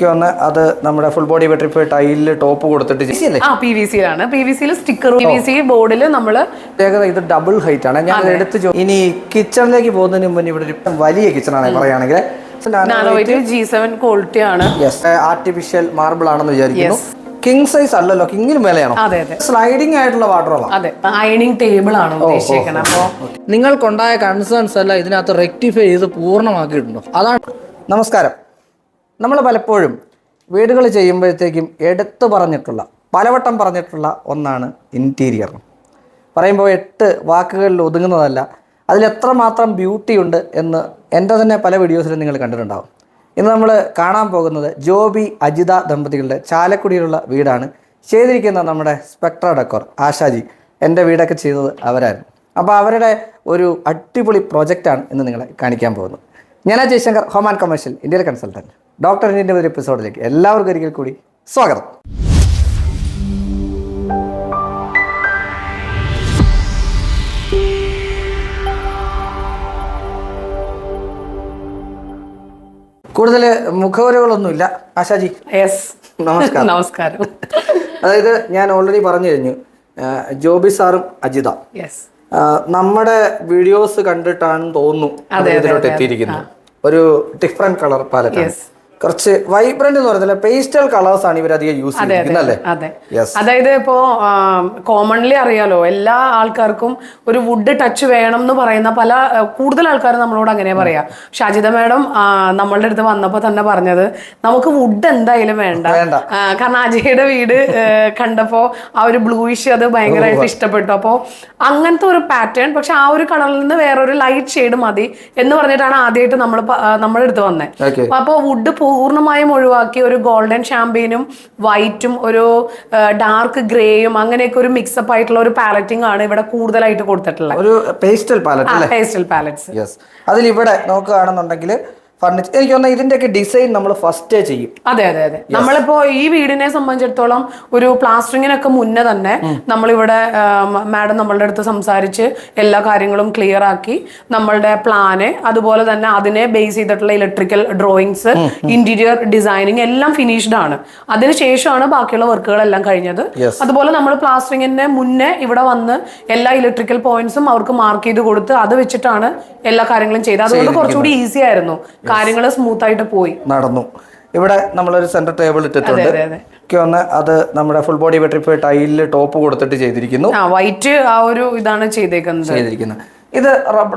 ഒക്കെ ഒന്ന് അത് നമ്മുടെ ഫുൾ ബോഡി വെട്രിഫൈ ടൈലിൽ ടോപ്പ് കൊടുത്തിട്ട് ചെയ്യും. ആ പി വി സിയിലാണ് പി വി സിയിൽ സ്റ്റിക്കർ പി വി സി ബോർഡിൽ നമ്മൾ പ്രത്യേകത ഇത് ഡബിൾ ഹൈറ്റ് ആണ്. ഞാൻ ഇത് എടുത്ത് ചോ- ഇനി കിച്ചണിലേക്ക് പോകുന്നതിന് മുമ്പ് ഇവിടെ ഒരു വലിയ കിച്ചണാണ് പറയുകയാണെങ്കിൽ. Nano white G seven quality ആണ്. ആർട്ടിഫിഷ്യൽ മാർബിൾ ആണെന്ന് വിചാരിക്കുന്നു. കിങ് സൈസ് അല്ലല്ലോ കിങ്ങിന് മേലെയാണോ? അതെ അതെ. സ്ലൈഡിംഗ് ആയിട്ടുള്ള വാട്ടറോളാണ് അതെ. അയണിങ് ടേബിൾ ആണ് ഉദ്ദേശിക്കുന്നത് അപ്പോ നിങ്ങൾക്കുണ്ടായ കൺസേൺസ് അല്ല ഇതിനകത്ത് റെക്ടിഫൈ ചെയ്ത് പൂർണമാക്കിയിട്ടുണ്ടോ? അതാണ് നമസ്കാരം. നമ്മൾ പലപ്പോഴും വീടുകൾ ചെയ്യുമ്പോഴത്തേക്കും എടുത്തു പറഞ്ഞിട്ടുള്ള പലവട്ടം പറഞ്ഞിട്ടുള്ള ഒന്നാണ് ഇന്റീരിയർ പറയുമ്പോൾ എട്ട് വാക്കുകളിൽ ഒതുങ്ങുന്നതല്ല അതിലെത്രമാത്രം ബ്യൂട്ടിയുണ്ട് എന്ന് എന്റെ തന്നെ പല വീഡിയോസിലും നിങ്ങൾ കണ്ടിട്ടുണ്ടാവും. ഇന്ന് നമ്മൾ കാണാൻ പോകുന്നത് ജോബി അജിത ദമ്പതികളുടെ ചാലക്കുടിയിലുള്ള വീടാണ്. ചെയ്തിരിക്കുന്ന നമ്മുടെ സ്പെക്ട്ര ഡെക്കോർ ആശാജി എന്റെ വീടൊക്കെ ചെയ്തത് അവരായിരുന്നു. അപ്പോൾ അവരുടെ ഒരു അടിപൊളി പ്രോജക്റ്റാണ് ഇന്ന് നിങ്ങളെ കാണിക്കാൻ പോകുന്നത്. ഞാൻ ജയശങ്കർ ഹോം ആൻഡ് കമേഴ്ഷ്യൽ ഇന്ത്യയിലെ കൺസൾട്ടന്റ് ഡോക്ടർ ഇന്ത്യന്റെ ഒരു എപ്പിസോഡിലേക്ക് എല്ലാവർക്കും ഒരിക്കൽ കൂടി സ്വാഗതം. കൂടുതൽ മുഖവരകളൊന്നുമില്ല. ആശാജി യെസ് നമസ്കാരം. നമസ്കാരം. അതായത് ഞാൻ ഓൾറെഡി പറഞ്ഞു കഴിഞ്ഞു ജോബി സാറും അജിത. യെസ് നമ്മുടെ വീഡിയോസ് കണ്ടിട്ടാണെന്ന് തോന്നുന്നു അതെ, ഇതിലോട്ട് എത്തിയിരിക്കുന്നത്. ഒരു ഡിഫറെന്റ് കളർ പാലറ്റ്. കുറച്ച് വൈബ്രന്റ് എന്ന് പറയുന്നില്ല പേസ്റ്റൽ കളേഴ്സ് ആണ് ഇവരധികം യൂസ് ചെയ്യുന്നത് അല്ലേ അതായത് ഇപ്പോ കോമൺലി അറിയാലോ എല്ലാ ആൾക്കാർക്കും ഒരു വുഡ് ടച്ച് വേണം എന്ന് പറയുന്ന പല കൂടുതൽ ആൾക്കാർ നമ്മളോട് അങ്ങനെ പറയാ. ഷാജിത മാഡം നമ്മളുടെ അടുത്ത് വന്നപ്പോ തന്നെ പറഞ്ഞത് നമുക്ക് വുഡ് എന്തായാലും വേണ്ട. കാരണം അജയുടെ വീട് കണ്ടപ്പോ ആ ഒരു ബ്ലൂയിഷ് അത് ഭയങ്കരമായിട്ട് ഇഷ്ടപ്പെട്ടു. അപ്പോൾ അങ്ങനത്തെ ഒരു പാറ്റേൺ പക്ഷെ ആ ഒരു കളറിൽ നിന്ന് വേറൊരു ലൈറ്റ് ഷെയ്ഡ് മതി എന്ന് പറഞ്ഞിട്ടാണ് ആദ്യമായിട്ട് നമ്മൾ നമ്മുടെ അടുത്ത് വന്നത് അപ്പൊ അപ്പോൾ വുഡ് പൂർണമായും ഒഴിവാക്കി ഒരു ഗോൾഡൻ ഷാമ്പയിനും വൈറ്റും ഒരു ഡാർക്ക് ഗ്രേയും അങ്ങനെയൊക്കെ ഒരു മിക്സപ്പ് ആയിട്ടുള്ള ഒരു പാലറ്റിംഗ് ആണ് ഇവിടെ കൂടുതലായിട്ട് കൊടുത്തിട്ടുള്ളത്. ഒരു pastel palette pastel palettes yes അതിൽ ഇവിടെ നോക്കുകയാണെന്നുണ്ടെങ്കിൽ ഫർണിച്ചർ എനിക്ക് തോന്നുന്നത് ഇതിന്റെയൊക്കെ ഡിസൈൻ നമ്മൾ ഫസ്റ്റ് ചെയ്യും. അതെ അതെ അതെ. നമ്മളിപ്പോ ഈ വീടിനെ സംബന്ധിച്ചിടത്തോളം ഒരു പ്ലാസ്റ്ററിങ്ങിനൊക്കെ മുന്നേ തന്നെ നമ്മളിവിടെ മാഡം നമ്മളുടെ അടുത്ത് സംസാരിച്ച് എല്ലാ കാര്യങ്ങളും ക്ലിയർ ആക്കി നമ്മളുടെ പ്ലാന് അതുപോലെ തന്നെ അതിനെ ബേസ് ചെയ്തിട്ടുള്ള ഇലക്ട്രിക്കൽ ഡ്രോയിങ്സ് ഇന്റീരിയർ ഡിസൈനിങ് എല്ലാം ഫിനിഷ്ഡ് ആണ്. അതിനുശേഷമാണ് ബാക്കിയുള്ള വർക്കുകളെല്ലാം കഴിഞ്ഞത്. അതുപോലെ നമ്മൾ പ്ലാസ്റ്ററിങ്ങിന്റെ മുന്നേ ഇവിടെ വന്ന് എല്ലാ ഇലക്ട്രിക്കൽ പോയിന്റ്സും അവർക്ക് മാർക്ക് ചെയ്ത് കൊടുത്ത് അത് വെച്ചിട്ടാണ് എല്ലാ കാര്യങ്ങളും ചെയ്തത്. അതുകൊണ്ട് കുറച്ചുകൂടി ഈസി ആയിരുന്നു. കാര്യങ്ങൾ സ്മൂത്ത് ആയിട്ട് പോയി. നടന്നു. ഇവിടെ നമ്മളൊരു സെന്റർ ടേബിൾ ഇട്ടിട്ടുണ്ട്. എനിക്ക് ഒന്ന് അത് നമ്മുടെ ഫുൾ ബോഡി വെട്രിഫൈ ടൈലിൽ ടോപ്പ് കൊടുത്തിട്ട് ചെയ്തിരിക്കുന്നു. വൈറ്റ് ആ ഒരു ഇതാണ് ചെയ്തേക്കുന്നത്. ചെയ്തിരിക്കുന്നത് ഇത്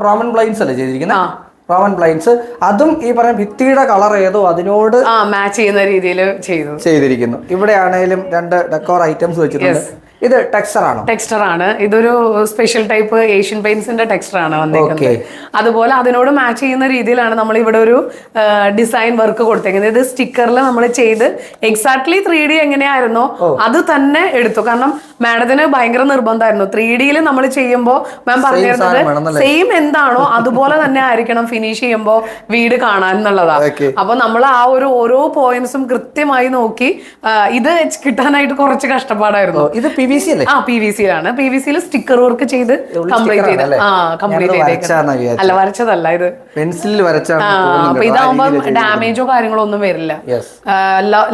റോമൻ ബ്ലൈൻസ് അല്ലേ ചെയ്തിരിക്കുന്നത് റോമൻ ബ്ലൈൻസ് അതും ഈ പറയുന്ന ഭിത്തിയുടെ കളർ ഏതോ അതിനോട് മാച്ച് ചെയ്യുന്ന രീതിയിൽ ചെയ്തു. ചെയ്തിരിക്കുന്നു. ഇവിടെ ആണെങ്കിലും രണ്ട് ഡെക്കോർ ഐറ്റംസ് വെച്ചിട്ടുണ്ട്. ഇത് ടെക്സ്ചർ ആണോ ടെക്സ്ചർ ആണ് ഇതൊരു സ്പെഷ്യൽ ടൈപ്പ് ഏഷ്യൻ പെയിന്റ്സിന്റെ ടെക്സ്ചർ ആണ് അതുപോലെ അതിനോട് മാച്ച് ചെയ്യുന്ന രീതിയിലാണ് നമ്മൾ ഇവിടെ ഒരു ഡിസൈൻ വർക്ക് കൊടുത്തേക്കുന്നത്. ഇത് സ്റ്റിക്കറിൽ നമ്മൾ ചെയ്ത് എക്സാക്ട്ലി ത്രീ ഡി എങ്ങനെയായിരുന്നോ അത് തന്നെ എടുത്തു. കാരണം മാഡത്തിന് ഭയങ്കര നിർബന്ധമായിരുന്നു. ത്രീ ഡിയിൽ നമ്മൾ ചെയ്യുമ്പോൾ മാം പറഞ്ഞിരുന്നത് സെയിം എന്താണോ അതുപോലെ തന്നെ ആയിരിക്കണം ഫിനിഷ് ചെയ്യുമ്പോൾ വീട് കാണാൻ എന്നുള്ളതാണ് അപ്പൊ നമ്മൾ ആ ഒരു ഓരോ പോയിന്റ്സും കൃത്യമായി നോക്കി ഇത് കിട്ടാനായിട്ട് കുറച്ച് കഷ്ടപ്പാടായിരുന്നു. ഇത് പി വി സി അല്ലേ? ആ പി വി സിയിലാണ് പി വി സിയിൽ സ്റ്റിക്കർ വർക്ക് ചെയ്ത് കംപ്ലീറ്റ് ചെയ്ത്. ആ കംപ്ലീറ്റ് ചെയ്തേക്കുന്നത്. അല്ല വരച്ചതല്ല ഇത്. പെൻസിലിൽ വരച്ചാണ് അപ്പൊ ഇതാവുമ്പം ഡാമേജോ കാര്യങ്ങളോ ഒന്നും വരില്ല.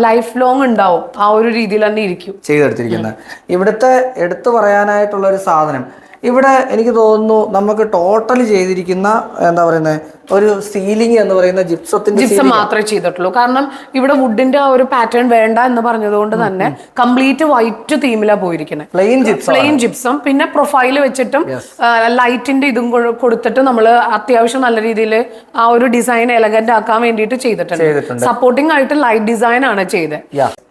ലൈഫ് ലോങ് ഉണ്ടാവും. ആ ഒരു രീതിയിൽ തന്നെ ഇരിക്കും. ചെയ്തെടുത്തിരിക്കുന്നത്. ഇവിടുത്തെ എടുത്തു പറയാനായിട്ടുള്ള ഒരു സാധനം ഇവിടെ എനിക്ക് തോന്നുന്നു നമുക്ക് ടോട്ടൽ ചെയ്തിരിക്കുന്ന എന്താ പറയുന്നത് ഒരു സീലിംഗ് എന്ന് പറയുന്ന ജിപ്സത്തിന്റെ ജിപ്സം മാത്രമേ ചെയ്തിട്ടുള്ളൂ. കാരണം ഇവിടെ വുഡിന്റെ ആ ഒരു പാറ്റേൺ വേണ്ട എന്ന് പറഞ്ഞതുകൊണ്ട് തന്നെ കംപ്ലീറ്റ് വൈറ്റ് തീമിലാണ് പോയിരിക്കുന്നത് പ്ലെയിൻ ജിപ്സം പ്ലെയിൻ ജിപ്സം പിന്നെ പ്രൊഫൈൽ വെച്ചിട്ടും ലൈറ്റിന്റെ ഇതും കൊടുത്തിട്ട് നമ്മൾ അത്യാവശ്യം നല്ല രീതിയിൽ ആ ഒരു ഡിസൈൻ എലഗന്റ് ആക്കാൻ വേണ്ടിയിട്ട് ചെയ്തിട്ടുണ്ട്. ചെയ്തിട്ടുണ്ട്. സപ്പോർട്ടിംഗ് ആയിട്ട് ലൈറ്റ് ഡിസൈൻ ആണ് ചെയ്തത്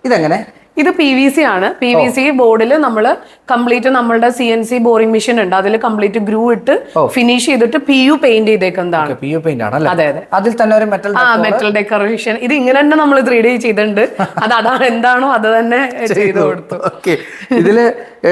ഇതെങ്ങനെ? ഇത് പി വി സി ആണ്. പി വി സി ബോർഡിൽ നമ്മൾ കംപ്ലീറ്റ് നമ്മളുടെ C N C boring machine ഉണ്ട്. അതിൽ കംപ്ലീറ്റ് ഗ്രൂ ഇട്ട് ഫിനിഷ് ചെയ്തിട്ട് പി യു പെയിന്റ് ചെയ്തേക്കുന്നതാണ്. പി യു പെയിന്റ് ആണ് അതെ അതെ. അതിൽ തന്നെ ഒരു മെറ്റൽ ആ മെറ്റൽ ഡെക്കറേഷൻ ഇത് ഇങ്ങനെ തന്നെ നമ്മൾ ത്രീ ഡി ചെയ്തിട്ടുണ്ട്. അത് അതാണ് എന്താണോ അത് തന്നെ ചെയ്തു കൊടുത്തു. ഓക്കെ. ഇതിൽ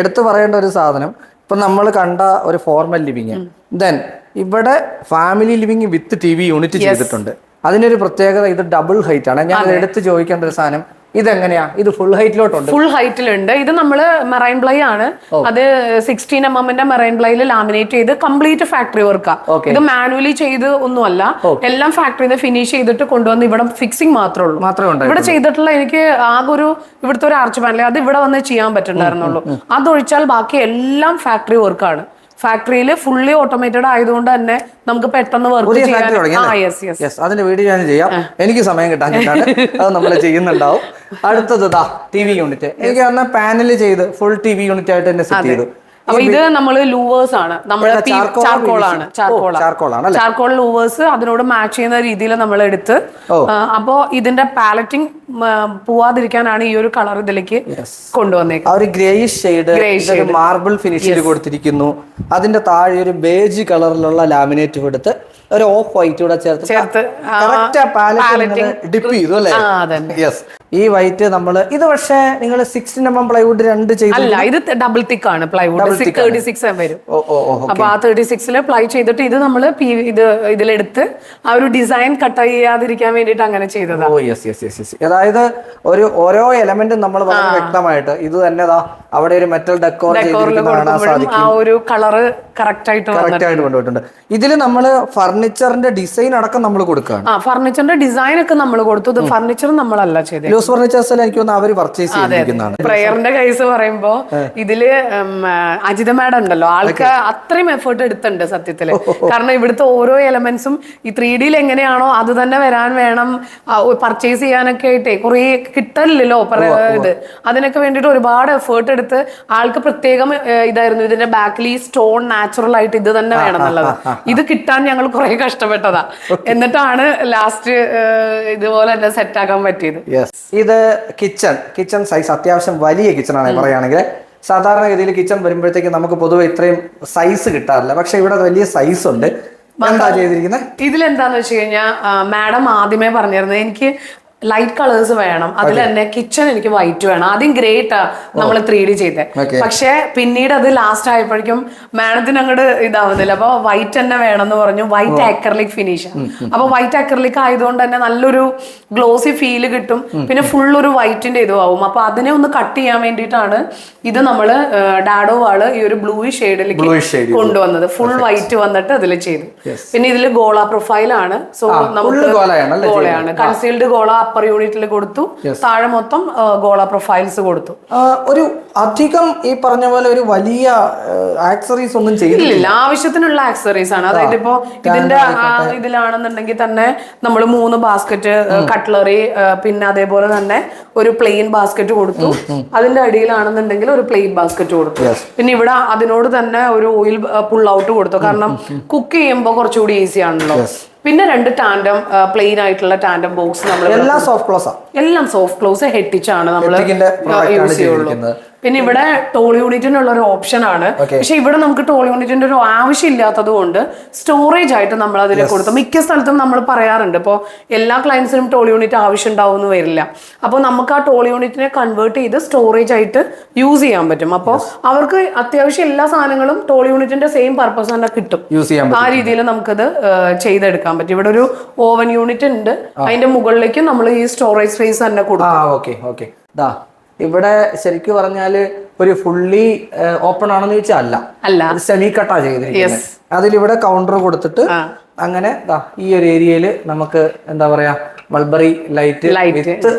എടുത്തു പറയേണ്ട ഒരു സാധനം ഇപ്പൊ നമ്മൾ കണ്ട ഒരു ഫോർമൽ ലിവിങ് ദെൻ ഇവിടെ family living with T V unit ചെയ്തിട്ടുണ്ട്. അതിനൊരു പ്രത്യേകത ഇത് ഡബിൾ ഹൈറ്റ് ആണ്. ഞാൻ എടുത്ത് ചോദിക്കേണ്ട ഒരു സാധനം ഇതെങ്ങനെയാ? ഇത് ഫുൾ ഹൈറ്റിലോട്ടുണ്ട് ഫുൾ ഹൈറ്റിലുണ്ട് ഇത് നമ്മൾ മെറൈൻ ബ്ലൈ ആണ്. അത് സിക്സ്റ്റീൻ എം എമ്മിന്റെ മെറൈൻ ബ്ലൈയിൽ ലാമിനേറ്റ് ചെയ്ത് കംപ്ലീറ്റ് ഫാക്ടറി വർക്കാ ഇത് മാനുവലി ചെയ്ത് ഒന്നുമല്ല. എല്ലാം ഫാക്ടറിയിൽ ഫിനിഷ് ചെയ്തിട്ട് കൊണ്ടുവന്ന് ഇവിടെ ഫിക്സിംഗ് മാത്രമേ ഉള്ളൂ. മാത്രമേ ഇവിടെ ചെയ്തിട്ടുള്ള എനിക്ക് ആകെ ഒരു ഇവിടുത്തെ ഒരു ആർച്ച് പാനൽ അത് ഇവിടെ വന്ന് ചെയ്യാൻ പറ്റുന്നുണ്ടായിരുന്നുള്ളൂ. അതൊഴിച്ചാൽ ബാക്കി എല്ലാം ഫാക്ടറി വർക്കാണ് ഫാക്ടറിയിൽ ഫുള്ളി ഓട്ടോമേറ്റഡ് ആയതുകൊണ്ട് തന്നെ നമുക്ക് പെട്ടെന്ന് വർക്ക് ചെയ്യാൻ അതിന്റെ വീഡിയോ ഞാൻ ചെയ്യാം. എനിക്ക് സമയം കിട്ടാൻ അത് നമ്മൾ ചെയ്യുന്നുണ്ടാവും. അടുത്തത് ടി വി യൂണിറ്റ് എനിക്ക് അന്ന് പാനൽ ചെയ്ത് ഫുൾ ടി വി യൂണിറ്റ് ആയിട്ട് തന്നെ സെറ്റ് ചെയ്തു. അപ്പൊ ഇത് നമ്മൾ ലൂവേഴ്സ് ആണ്. നമ്മൾ ചാർക്കോളാണ് charcoal ചാർക്കോൾ ആണ്. ചാർക്കോൾ ആണ്. ചാർക്കോൾ ലൂവേഴ്സ് അതിനോട് മാച്ച് ചെയ്യുന്ന രീതിയിൽ നമ്മൾ എടുത്ത്. അപ്പോ ഇതിന്റെ പാലറ്റിംഗ് പോവാതിരിക്കാനാണ് ഈ ഒരു കളർ ഇതിലേക്ക് കൊണ്ടുവന്നേക്കുന്നത്. ഒരു ഗ്രേയിഷ് ഷെയ്ഡ് മാർബിൾ ഫിനിഷിൽ കൊടുത്തിരിക്കുന്നു. അതിന്റെ താഴെ ഒരു ബേജ് കളറിലുള്ള ലാമിനേറ്റ് കൊടുത്ത് ഒരു ഓഫ് വൈറ്റ് കൂടെ ചേർത്ത് ചേർത്ത് ഡിപ്പ് ചെയ്തു അല്ലേ? യെസ് ഈ വൈറ്റ് നമ്മൾ ഇത് പക്ഷേ നിങ്ങൾ സിക്സ്റ്റീൻ എം എം പ്ലൈവുഡ് രണ്ട് ചെയ്തു അല്ല ഇത് ഡബിൾ തിക്ക് ആണ് പ്ലൈവുഡ് തേർട്ടി സിക്സ് വരും. ഓ ഓ ഓ അപ്പൊ ആ തേർട്ടി സിക്സിൽ പ്ലൈ ചെയ്തിട്ട് ഇത് നമ്മൾ ഇത് ഇതിലെടുത്ത് ആ ഒരു ഡിസൈൻ കട്ട് ചെയ്യാതിരിക്കാൻ വേണ്ടിട്ട് അങ്ങനെ ചെയ്തത്. ഓ യെസ് യെസ് യെസ് യെസ് അതായത് ഒരു ഓരോ എലമെന്റും നമ്മൾ വളരെ വ്യക്തമായിട്ട് ഇത് തന്നെ ദാ അവിടെ ഒരു മെറ്റൽ ഡെക്കോർ ഡെക്കോറിൽ കാണാൻ കൊടുക്കുമ്പോഴും സാധിക്കും ആ ഒരു കളറ് കറക്റ്റ് ആയിട്ട് വന്നിട്ടുണ്ട്. കറക്റ്റ് ആയിട്ട് കൊണ്ടുപോയിട്ടുണ്ട്. ഇതിൽ നമ്മൾ ഫർണിച്ചറിന്റെ ഡിസൈൻ അടക്കം നമ്മൾ കൊടുക്കുകയാണ് ആ ഫർണിച്ചറിന്റെ ഡിസൈൻ ഒക്കെ നമ്മൾ കൊടുത്തു. ഇത് ഫർണിച്ചർ നമ്മളല്ല ചെയ്തത് ലൂസ് ഫർണിച്ചേഴ്സിൽ എനിക്ക് തോന്നുന്നു അവർ പർച്ചേസ് ചെയ്തിരിക്കുന്നതാണ്. പ്രയറിന്റെ കേസ് പറയുമ്പോ ഇതിൽ അജിത മാഡം ഉണ്ടല്ലോ. ആൾക്ക് അത്രയും എഫേർട്ട് എടുത്തിട്ടുണ്ട് സത്യത്തിൽ. കാരണം ഇവിടുത്തെ ഓരോ എലമെന്റ്സും ഈ ത്രീ ഡിയിൽ എങ്ങനെയാണോ അത് തന്നെ വരാൻ വേണം പർച്ചേസ് ചെയ്യാനൊക്കെ ആയിട്ടേ കുറെ കിട്ടലില്ലല്ലോ ഇത്. അതിനൊക്കെ വേണ്ടിട്ട് ഒരുപാട് എഫേർട്ട് എടുത്ത് ആൾക്ക് പ്രത്യേകം ഇതായിരുന്നു ഇതിന്റെ ബാക്കിൽ ഈ സ്റ്റോൺ നാച്ചുറൽ ആയിട്ട് ഇത് തന്നെ വേണം എന്നുള്ളത്. ഇത് കിട്ടാൻ ഞങ്ങൾ കുറെ കഷ്ടപ്പെട്ടതാ. എന്നിട്ടാണ് ലാസ്റ്റ് ഇതുപോലെ തന്നെ സെറ്റ് ആക്കാൻ പറ്റിയത്. യെസ് ഇത് കിച്ചൺ കിച്ചൺ സൈസ് അത്യാവശ്യം വലിയ കിച്ചൺ ആണ് പറയുകയാണെങ്കിൽ സാധാരണഗതിയിൽ കിച്ചൺ വരുമ്പോഴത്തേക്ക് നമുക്ക് പൊതുവെ ഇത്രയും സൈസ് കിട്ടാറില്ല. പക്ഷെ ഇവിടെ വലിയ സൈസ് ഉണ്ട്. എന്താ ചെയ്തിരിക്കുന്നത് ഇതിലെന്താന്ന് വെച്ച് കഴിഞ്ഞാൽ മാഡം ആദ്യമേ പറഞ്ഞിരുന്നത് എനിക്ക് ലൈറ്റ് കളേഴ്സ് വേണം. അതിൽ തന്നെ കിച്ചൺ എനിക്ക് വൈറ്റ് വേണം. ആദ്യം ഗ്രേറ്റ് നമ്മൾ ത്രീ ഡി ചെയ്തത് പക്ഷെ പിന്നീട് അത് ലാസ്റ്റ് ആയപ്പോഴേക്കും മാഡത്തിന് അങ്ങോട്ട് ഇതാവുന്നില്ല. അപ്പൊ വൈറ്റ് തന്നെ വേണം എന്ന് പറഞ്ഞു വൈറ്റ് അക്രലിക് ഫിനിഷ് അപ്പൊ വൈറ്റ് അക്രലിക് ആയതുകൊണ്ട് തന്നെ നല്ലൊരു ഗ്ലോസി ഫീൽ കിട്ടും. പിന്നെ ഫുൾ ഒരു വൈറ്റിന്റെ ഇതും ആവും അപ്പൊ അതിനെ ഒന്ന് കട്ട് ചെയ്യാൻ വേണ്ടിയിട്ടാണ് ഇത് നമ്മൾ ഡാഡോ വാൾ ഈ ഒരു ബ്ലൂ ഷെയ്ഡിലേക്ക് കൊണ്ടുവന്നത്. ഫുൾ വൈറ്റ് വന്നിട്ട് അതിൽ ചെയ്തു. പിന്നെ ഇതിൽ ഗോള പ്രൊഫൈലാണ് സോ നമുക്ക് ഗോളയാണ് കൺസീൽഡ് ഗോള അപ്പർ യൂണിറ്റിൽ കൊടുത്തു. താഴെ മൊത്തം ഗോള പ്രൊഫൈൽസ് കൊടുത്തു. ഒരു അധികം ഈ പറഞ്ഞ പോലെ ഒരു വലിയ ആക്സറീസ് ഒന്നും ചെയ്തില്ല ആവശ്യത്തിനുള്ള ആക്സറീസ് ആണ്. അതായത് ഇപ്പോ ഇതിന്റെ ഇതിലാണെന്നുണ്ടെങ്കിൽ തന്നെ നമ്മൾ മൂന്ന് ബാസ്ക്കറ്റ് കട്ട്ലറി പിന്നെ അതേപോലെ തന്നെ ഒരു പ്ലെയിൻ ബാസ്ക്കറ്റ് കൊടുത്തു. അതിന്റെ അടിയിലാണെന്നുണ്ടെങ്കിൽ ഒരു പ്ലെയിൻ ബാസ്ക്കറ്റ് കൊടുത്തു. പിന്നെ ഇവിടെ അതിനോട് തന്നെ ഒരു ഓയിൽ പുൾ ഔട്ട് കൊടുത്തു. കാരണം കുക്ക് ചെയ്യുമ്പോൾ കുറച്ചുകൂടി ഈസി ആണല്ലോ. പിന്നെ രണ്ട് ടാൻഡം പ്ലെയിൻ ആയിട്ടുള്ള ടാൻഡം ബോക്സ് നമ്മൾ എല്ലാം സോഫ്റ്റ് ക്ലോസാ എല്ലാം സോഫ്റ്റ് ക്ലോസ് ഹെറ്റിച്ചാണ് നമ്മൾ യൂസ് ചെയ്യുള്ളൂ. പിന്നെ ഇവിടെ ടോൾ യൂണിറ്റിനുള്ള ഒരു ഓപ്ഷൻ ആണ് പക്ഷെ ഇവിടെ നമുക്ക് ടോൾ യൂണിറ്റിന്റെ ഒരു ആവശ്യം ഇല്ലാത്തത് കൊണ്ട് സ്റ്റോറേജ് ആയിട്ട് നമ്മൾ അതിൽ കൊടുത്തു മിക്ക സ്ഥലത്തും നമ്മൾ പറയാറുണ്ട്. ഇപ്പോൾ എല്ലാ ക്ലയൻസിനും ടോൾ യൂണിറ്റ് ആവശ്യം ഉണ്ടാവുമെന്ന് വരില്ല. അപ്പോൾ നമുക്ക് ആ ടോൾ യൂണിറ്റിനെ കൺവേർട്ട് ചെയ്ത് സ്റ്റോറേജ് ആയിട്ട് യൂസ് ചെയ്യാൻ പറ്റും. അപ്പോൾ അവർക്ക് അത്യാവശ്യം എല്ലാ സാധനങ്ങളും ടോൾ യൂണിറ്റിന്റെ സെയിം പർപ്പസ് തന്നെ കിട്ടും. യൂസ് ചെയ്യാൻ ആ രീതിയിൽ നമുക്കത് ചെയ്തെടുക്കാൻ പറ്റും. ഇവിടെ ഒരു ഓവൻ യൂണിറ്റ് ഉണ്ട്. അതിന്റെ മുകളിലേക്ക് നമ്മൾ ഈ സ്റ്റോറേജ് സ്പേസ് തന്നെ കൊടുക്കും. ഓക്കെ ഓക്കെ ഇവിടെ ശരിക്കും പറഞ്ഞാൽ ഒരു ഫുള്ളി ഓപ്പൺ ആണെന്ന് ചോദിച്ചാൽ അല്ല. അല്ല. സെമി കട്ടാ ചെയ്തിരിക്കുന്നത്. അതിലിവിടെ കൗണ്ടർ കൊടുത്തിട്ട് അങ്ങനെ ഈ ഒരു ഏരിയയിൽ നമുക്ക് എന്താ പറയാ mulberry light light with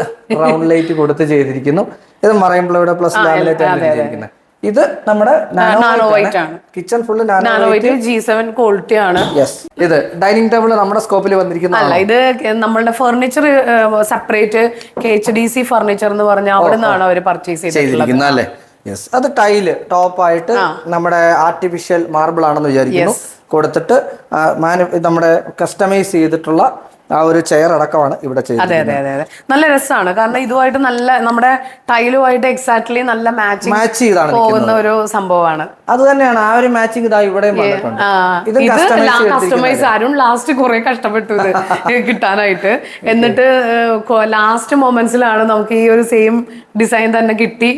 round light കൊടുത്ത് ചെയ്തിരിക്കുന്നു. ഇത് മറയുമ്പോൾ ഇവിടെ പ്ലസ് ലാമിലേറ്റ് ആണ് ചെയ്തിരിക്കുന്നത്. ഇത് നമ്മുടെ നാനോ വൈറ്റ് ആണ്. Kitchen full nano nano white G seven quality ആണ്. ഇത് ഡൈനിങ് ടേബിൾ നമ്മുടെ സ്കോപ്പിൽ വന്നിരിക്കുന്ന അല്ല ഇത് നമ്മളുടെ furniture separate K H D C furniture എന്ന് പറഞ്ഞാൽ അവിടെ നിന്നാണ് അവർ പർച്ചേസ് ചെയ്തിരിക്കുന്നത് അല്ലേ? യെസ് അത് ടൈൽ ടോപ്പ് ആയിട്ട് നമ്മുടെ ആർട്ടിഫിഷ്യൽ മാർബിൾ ആണെന്ന് വിചാരിക്കുന്നു. കൊടുത്തിട്ട് നമ്മുടെ കസ്റ്റമൈസ് ചെയ്തിട്ടുള്ള ആ ഒരു ചെയർ അടക്കമാണ് ഇവിടെ ചെയ്തത് അതെ അതെ അതെ അതെ. നല്ല രസമാണ്. കാരണം ഇതുമായിട്ട് നല്ല നമ്മുടെ ടൈലുമായിട്ട് എക്സാക്ട്ലി നല്ല മാച്ചിങ് മാച്ച് ചെയ്താണ് പോകുന്ന ഒരു സംഭവമാണ്. അത് തന്നെയാണ്. ആ ഒരു മാച്ചിങ് ഇതാ ഇവിടെ ഇത് കസ്റ്റമൈസ് അരുൺ ലാസ്റ്റ് കുറെ കഷ്ടപ്പെട്ടു ഇത് കിട്ടാനായിട്ട് എന്നിട്ട് ലാസ്റ്റ് മൊമെന്റ്സിലാണ് നമുക്ക് ഈ ഒരു സെയിം ഡിസൈൻ തന്നെ കിട്ടി.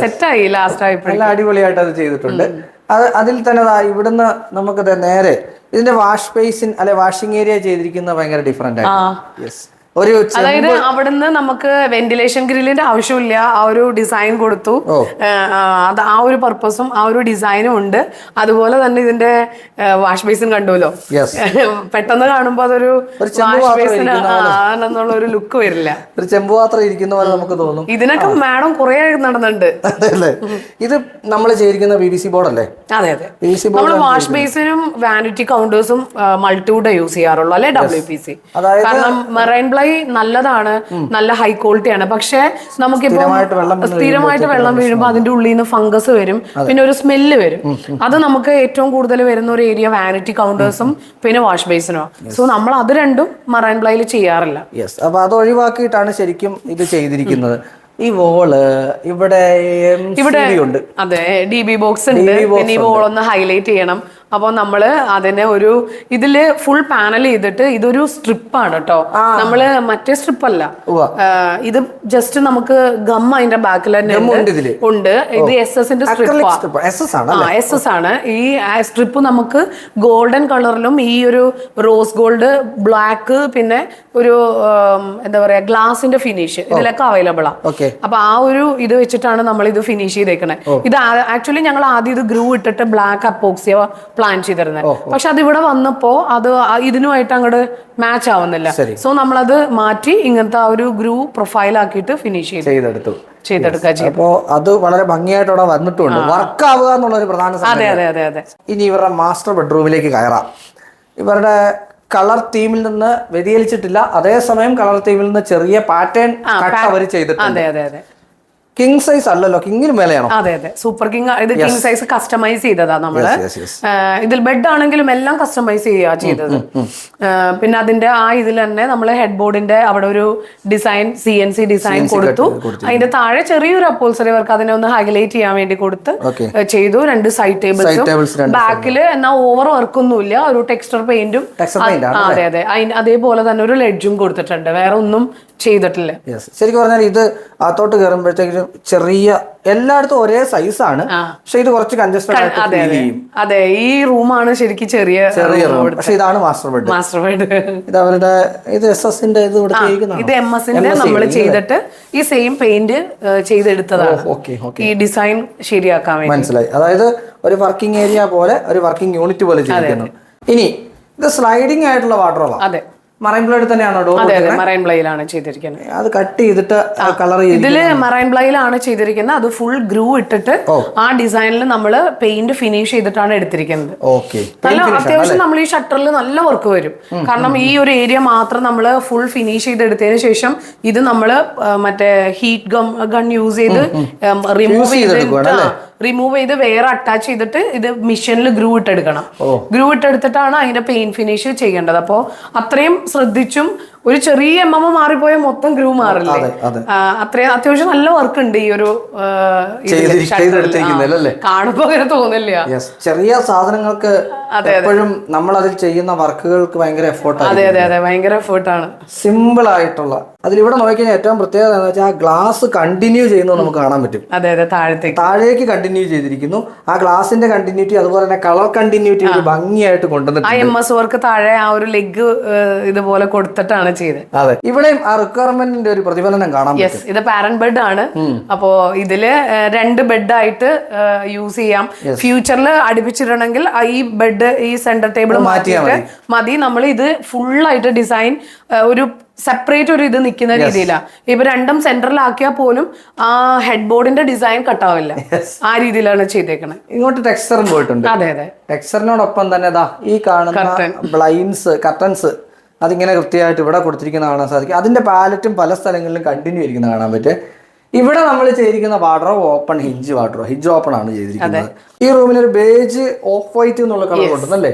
സെറ്റായി ലാസ്റ്റ് ആയപ്പോഴും അടിപൊളിയായിട്ട് അത് ചെയ്തിട്ടുണ്ട്. അത് അതിൽ തന്നെ ഇവിടുന്ന് നമുക്ക് നേരെ ഇതിന്റെ വാഷ് ബേസിൻ അല്ലെ വാഷിംഗ് ഏരിയ ചെയ്തിരിക്കുന്നത് ഭയങ്കര ഡിഫറെന്റ് ആയിട്ട്. യെസ് ഒരു അതായത് അവിടുന്ന് നമുക്ക് വെന്റിലേഷൻ ഗ്രില്ലിന്റെ ആവശ്യമില്ല. ആ ഒരു ഡിസൈൻ കൊടുത്തു. അത് ആ ഒരു പർപ്പസും ആ ഒരു ഡിസൈനും ഉണ്ട്. അതുപോലെ തന്നെ ഇതിന്റെ വാഷ് ബേസിൻ കണ്ടുവല്ലോ. പെട്ടെന്ന് കാണുമ്പോൾ അതൊരു വാഷ് ബേസിൻ ആണെന്നുള്ള ഒരു ലുക്ക് വരില്ല. ഒരു ചെമ്പു പാത്രം ഇരിക്കുന്ന പോലെ നമുക്ക് തോന്നും. ഇതിനൊക്കെ മാഡം കുറെ നടന്നുണ്ട് അല്ലേ ഇത് നമ്മൾ ചെയ്തിരിക്കുന്ന ബി ബി സി ബോർഡല്ലേ അതെ അതെ. നമ്മൾ നമ്മൾ വാഷ് ബേസിനും വാനിറ്റി കൗണ്ടേഴ്സും മൾട്ടിവുഡ് യൂസ് ചെയ്യാറുള്ളൂ അല്ലെ? ഡബ്ല്യു പി സി അതായത് കാരണം മെറൈൻ ബ്ലൈ നല്ലതാണ് നല്ല ഹൈ ക്വാളിറ്റി ആണ്. പക്ഷെ നമുക്കിപ്പോ സ്ഥിരമായിട്ട് വെള്ളം വീഴുമ്പോൾ അതിന്റെ ഉള്ളിൽ നിന്ന് ഫംഗസ് വരും പിന്നെ ഒരു സ്മെല്ല് വരും. അത് നമുക്ക് ഏറ്റവും കൂടുതൽ വരുന്ന ഒരു ഏരിയ വാനിറ്റി കൗണ്ടേഴ്സും പിന്നെ വാഷ് ബേസിനോ സോ നമ്മൾ അത് രണ്ടും മറൈൻ ബ്ലൈയിൽ ചെയ്യാറില്ല. യെസ് അപ്പൊ അത് ഒഴിവാക്കിയിട്ടാണ് ശരിക്കും ഇത് ചെയ്തിരിക്കുന്നത്. ഈ വോൾ ഇവിടെ ഇവിടെ ഉണ്ട്. അതെ ഡി ബി ബോക്സ് ഉണ്ട്. പിന്നെ ഈ വോളൊന്ന് ഒന്ന് ഹൈലൈറ്റ് ചെയ്യണം. അപ്പോൾ നമ്മൾ അതിനെ ഒരു ഇതിൽ ഫുൾ പാനൽ ചെയ്തിട്ട് ഇതൊരു സ്ട്രിപ്പാണ് കേട്ടോ നമ്മൾ മറ്റേ സ്ട്രിപ്പ് അല്ല. ഇത് ജസ്റ്റ് നമുക്ക് ഗം അതിന്റെ ബാക്കിൽ തന്നെ ഉണ്ട്. ഇത് എസ് എസിന്റെ സ്ട്രിപ്പാ എസ് എസ് ആണ് ആണ്. ഈ സ്ട്രിപ്പ് നമുക്ക് ഗോൾഡൻ കളറിലും ഈ ഒരു റോസ് ഗോൾഡ് ബ്ലാക്ക് പിന്നെ ഒരു എന്താ പറയാ ഗ്ലാസിന്റെ ഫിനിഷ് ഇതിലൊക്കെ അവൈലബിൾ ആ. ഓക്കെ അപ്പൊ ആ ഒരു ഇത് വെച്ചിട്ടാണ് നമ്മൾ ഇത് ഫിനിഷ് ചെയ്തേക്കണേ ഇത് ആക്ച്വലി ഞങ്ങൾ ആദ്യം ഇത് ഗ്രൂ ഇട്ടിട്ട് ബ്ലാക്ക് അപ്പോക്സിയ പ്ലാൻ ചെയ്തിരുന്നത് പക്ഷെ അത് ഇവിടെ വന്നപ്പോ അത് ഇതിനുമായിട്ട് അങ്ങോട്ട് മാച്ച് ആവുന്നില്ല. സോ നമ്മളത് മാറ്റി ഇങ്ങനത്തെ ആ ഒരു ഗ്രൂ പ്രൊഫൈൽ ആക്കിയിട്ട് ഫിനിഷ് ചെയ്തു. ചെയ്തെടുത്തു. അപ്പോ അത് വളരെ ഭംഗിയായിട്ട് അവിടെ വന്നിട്ടുണ്ട്. വർക്ക് ആവുക എന്നുള്ള ഒരു പ്രധാന. അതെ അതെ അതെ അതെ. ഇനി ഇവരുടെ മാസ്റ്റർ ബെഡ്റൂമിലേക്ക് കയറാം. ഇവരുടെ കളർ തീമിൽ നിന്ന് വ്യതിചലിച്ചിട്ടില്ല. അതേസമയം കളർ തീമിൽ നിന്ന് ചെറിയ പാറ്റേൺ അവർ ചെയ്തിട്ടുണ്ട്. അതെ അതെ അതെ. കിങ് സൈസ് അല്ലല്ലോ കിങ്ങിന് മേലെയാണോ? അതെ അതെ. സൂപ്പർ കിങ് ഇത് കിങ് സൈസ് കസ്റ്റമൈസ് ചെയ്തതാ നമ്മൾ. ഇതിൽ ബെഡ് ആണെങ്കിലും എല്ലാം കസ്റ്റമൈസ് ചെയ്യുക ചെയ്തത്. പിന്നെ അതിന്റെ ആ ഇതിൽ തന്നെ നമ്മൾ ഹെഡ് ബോർഡിന്റെ അവിടെ ഒരു design C N C design കൊടുത്തു. അതിന്റെ താഴെ ചെറിയൊരു അപ്പോൾസറി വർക്ക് അതിനെ ഒന്ന് ഹൈലൈറ്റ് ചെയ്യാൻ വേണ്ടി കൊടുത്ത് ചെയ്തു. രണ്ട് സൈഡ് ടേബിൾസ് ബാക്കിൽ എന്നാ ഓവർ വർക്ക് ഒന്നുമില്ല. ഒരു ടെക്സ്റ്റർ പെയിന്റും അതെ അതെ. അതേപോലെ തന്നെ ഒരു ലെഡ്ജും കൊടുത്തിട്ടുണ്ട്. വേറെ ഒന്നും ചെയ്തിട്ടില്ല. ശരിക്കും പറഞ്ഞാൽ ഇത് അകത്തോട്ട് കയറുമ്പോഴത്തേക്കും ചെറിയ എല്ലായിടത്തും ഒരേ സൈസാണ് പക്ഷെ ഇത് കുറച്ച് കൺജസ്റ്റഡ് അതെ ഈ റൂമാണ് ശരിക്കും ചെറിയ ചെറിയ റൂം പക്ഷെ ഇതാണ് മാസ്റ്റർ ബെഡ് മാസ്റ്റർ ബെഡ് ഇത് അവരുടെ ഇത് എസ് എസിന്റെ ഇത് ഇത് എം എസിന്റെ നമ്മൾ ചെയ്തിട്ട് ഈ സെയിം പെയിന്റ് ചെയ്തെടുത്തതാണ്. ഈ ഡിസൈൻ ശരിയാക്കാൻ വേണ്ടി. മനസ്സിലായി. അതായത് ഒരു വർക്കിംഗ് ഏരിയ പോലെ ഒരു വർക്കിംഗ് യൂണിറ്റ് പോലെ ചെയ്തിരിക്കുന്നു. ഇനി ഇത് സ്ലൈഡിംഗ് ആയിട്ടുള്ള വാട്ടർ അതെ. മറൈൻ ബ്ലേഡ് തന്നെയാണോ ഡോർ അതെ അതെ മറൈൻ ചെയ്തിരിക്കുന്നത്. അത് കട്ട് ചെയ്തിട്ട് കളർ ചെയ്ത് ഇതിൽ മറൈൻ ബ്ലൈലാണ് ചെയ്തിരിക്കുന്നത്. അത് ഫുൾ ഗ്രൂ ഇട്ടിട്ട് ആ ഡിസൈനിൽ നമ്മൾ പെയിന്റ് ഫിനിഷ് ചെയ്തിട്ടാണ് എടുത്തിരിക്കുന്നത്. നല്ല അത്യാവശ്യം നമ്മൾ ഈ ഷട്ടറിൽ നല്ല വർക്ക് വരും. കാരണം ഈ ഒരു ഏരിയ മാത്രം നമ്മൾ ഫുൾ ഫിനിഷ് ചെയ്തെടുത്തതിന് ശേഷം ഇത് നമ്മൾ മറ്റേ ഹീറ്റ് ഗം ഗൺ യൂസ് ചെയ്ത് റിമൂവ് ചെയ്തിട്ട് റിമൂവ് ചെയ്ത് വേറെ അറ്റാച്ച് ചെയ്തിട്ട് ഇത് മിഷനിൽ ഗ്രൂ ഇട്ടെടുക്കണം. ഗ്രൂ ഇട്ടെടുത്തിട്ടാണ് അതിന്റെ പെയിന്റ് ഫിനിഷ് ചെയ്യേണ്ടത്. അപ്പോൾ അത്രയും ശ്രദ്ധിച്ചും ഒരു ചെറിയ എം എം മാറിപ്പോയ മൊത്തം ഗ്രൂ മാറില്ല? അതെ അതെ. അത്രയും അത്യാവശ്യം നല്ല വർക്ക് ഉണ്ട് ഈ ഒരു ആ? ആ, കാണുമ്പോ അങ്ങനെ തോന്നില്ല. ചെറിയ സാധനങ്ങൾക്ക് എപ്പോഴും നമ്മൾ അതിൽ ചെയ്യുന്ന വർക്കുകൾക്ക് ഭയങ്കര എഫേർട്ട് അതെ അതെ അതെ. ഭയങ്കര എഫേർട്ടാണ് സിമ്പിൾ ആയിട്ടുള്ള. അതിലിവിടെ നോക്കിക്കഴിഞ്ഞാൽ ഏറ്റവും പ്രത്യേകത എന്ന് വെച്ചാൽ ആ ഗ്ലാസ് കണ്ടിന്യൂ ചെയ്യുന്നത് നമുക്ക് കാണാൻ പറ്റും. അതെ അതെ. താഴത്തേക്ക്. താഴേക്ക് കണ്ടിന്യൂ ചെയ്തിരിക്കുന്നു. ആ ഗ്ലാസിന്റെ കണ്ടിന്യൂറ്റി അതുപോലെ തന്നെ കളർ കണ്ടിന്യൂറ്റി ഭംഗിയായിട്ട് ആ കൊണ്ടുവന്നിട്ടുണ്ട് എം എസ് വർക്ക് താഴെ ആ ഒരു ലെഗ് ഇതുപോലെ കൊടുത്തിട്ടാണ് ചെയ്തത് അതെ. ഇവിടെയും ആ റിക്വയർമെന്റിന്റെ ഒരു പ്രതിഫലനം കാണാം യെസ് ഇത് പാരന്റ് ബെഡ് ആണ്. അപ്പോ ഇതിൽ രണ്ട് ബെഡായിട്ട് യൂസ് ചെയ്യാം. ഫ്യൂച്ചറിൽ അടുപ്പിച്ചിടണമെങ്കിൽ ഈ ബെഡ് ഈ സെന്റർ ടേബിൾ മാറ്റി മാറ്റിയിട്ട് മതി. നമ്മൾ ഇത് ഫുൾ ആയിട്ട് ഡിസൈൻ ഒരു സെപ്പറേറ്റ് ഒരു ഇത് നിൽക്കുന്ന രീതിയിലാണ് ഇപ്പൊ രണ്ടും സെന്ററിലാക്കിയാൽ പോലും ആ ഹെഡ് ബോർഡിന്റെ ഡിസൈൻ കട്ടാവില്ല ആ രീതിയിലാണ് ചെയ്തേക്കണേ. ഇങ്ങോട്ട് ടെക്സ്ചറും പോയിട്ടുണ്ട്. അതെ അതെ. ടെക്സ്ചറിനോടൊപ്പം തന്നെ ഈ കാണുന്ന ബ്ലൈൻസ് കർട്ടൻസ് അതിങ്ങനെ കൃത്യമായിട്ട് ഇവിടെ കൊടുത്തിരിക്കുന്ന കാണാൻ സാധിക്കും. അതിന്റെ പാലറ്റും പല സ്ഥലങ്ങളിലും കണ്ടിന്യൂ ആയിരിക്കുന്ന കാണാൻ പറ്റും. ഇവിടെ നമ്മൾ ചെയ്തിരിക്കുന്ന വാട്ടറോ ഓപ്പൺ ഹിഞ്ച് വാട്ടറോ ഹിഞ്ച് ഓപ്പൺ ആണ് ചെയ്തിരിക്കുന്നത്. ഈ റൂമിന് ഒരു ബേജ് ഓഫ് വൈറ്റ് എന്നുള്ള കളർ കൊണ്ടുവന്നല്ലേ